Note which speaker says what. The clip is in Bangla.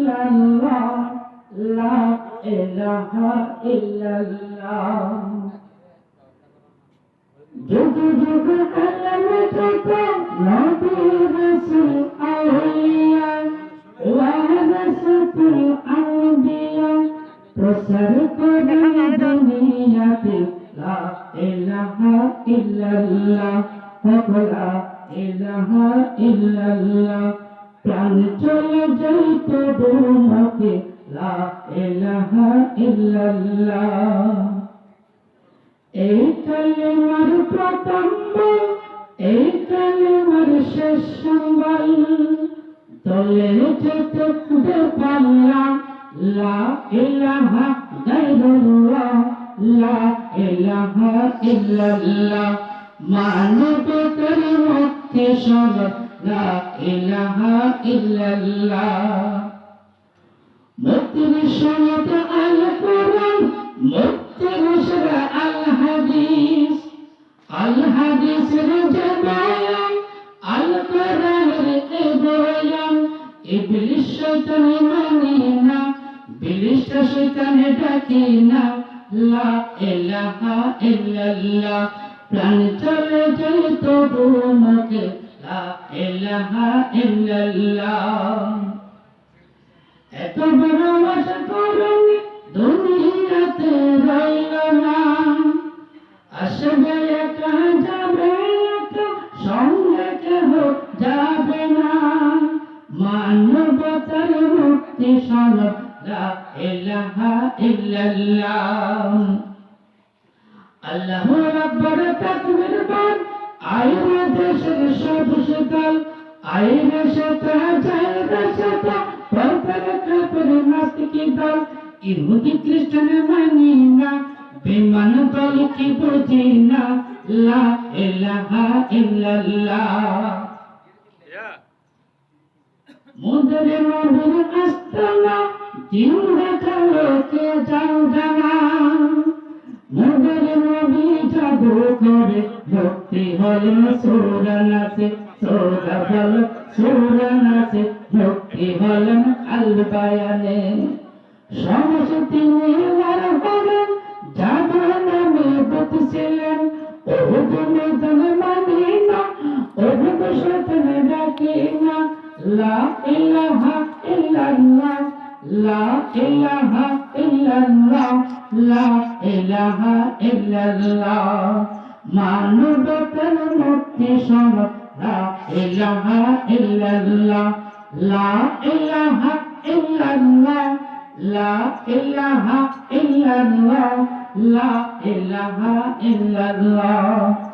Speaker 1: ইল্লাল্লাহ লা ইলাহা ইল্লাল্লাহ যুগ যুগ আলম যত নবী রাসূল আউলিয়া ইল্লাল্লাহ প্রাণ চলে যাইত দুমকে লা ইলাহা ইল্লাল্লাহ। এই কালেমার প্রথম বল, এই কালেমার শেষ সম্বল তলে যেতে খুঁজে পারলাম লা ইলাহা গায়রুল্লাহ লা ইলাহা ইল্লাল্লাহ। মুক্তি সনদ লা ইলাহা ইল্লাল্লাহ। মুক্তির সনদ আল কোরআন মুক্তির সেরা আল হাদিস আল হাদিসের মানে না বিলিসটা শয়তানে ডাকে না। লা ইলাহা ইল্লাল্লাহ। প্রাণ চলে যায় তবু মুখে এত আশা করনি দুনিয়াতে রইল না। আসবে একা যাবে একা সঙ্গে কেহ যাবে না। মানবতার মুক্তি সনদ লা ইলাহা ইল্লাল্লাহ। আল্লাহু তাকবীর বল আইরে দেশের সব শীতল আইরে সেটা যাইরে সেটা পরপর কাপড় নাস্তিকি দল? ইহুদি খ্রিস্টান মানি না বেমান দল কি বুঝি না? লা ইলাহা ইল্লাল্লাহ। মোদের নবীর আস্তানা দিন জাদু করে ভক্তি সুরানাসে সোরা বল সুরানাসে, ভক্তি হলেন আল বায়ানে সমস্ত তিনি হলেন নামে বলছিলেন ওহুদ ময়দান মানি না ওহুদ শতনে ডাকি না লা ইলাহা ইল্লাল্লাহ, লা ইলাহা ইল্লাল্লাহ, লা ইলাহা ইল্লাল্লাহ, মানবতার মুক্তি সম লা ইলাহা ইল্লাল্লাহ, লা ইলাহা ইল্লাল্লাহ, লা ইলাহা ইল্লাল্লাহ, লা ইলাহা ইল্লাল্লাহ।